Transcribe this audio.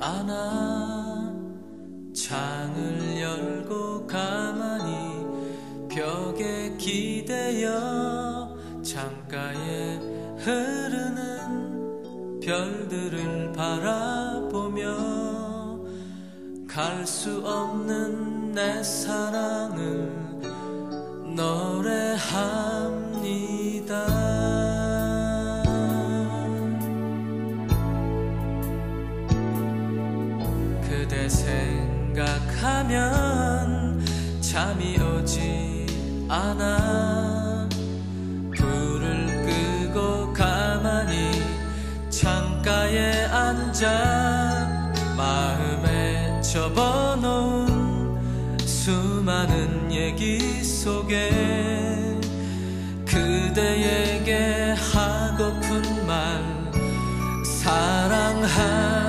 않아. 창을 열고 가만히 벽에 기대어 창가에 흐르는 별들을 바라보며 갈 수 없는 내 사랑을 노래합 생각하면 잠이 오지 않아. 불을 끄고 가만히 창가에 앉아 마음에 접어놓은 수많은 얘기 속에 그대에게 하고픈 말 사랑하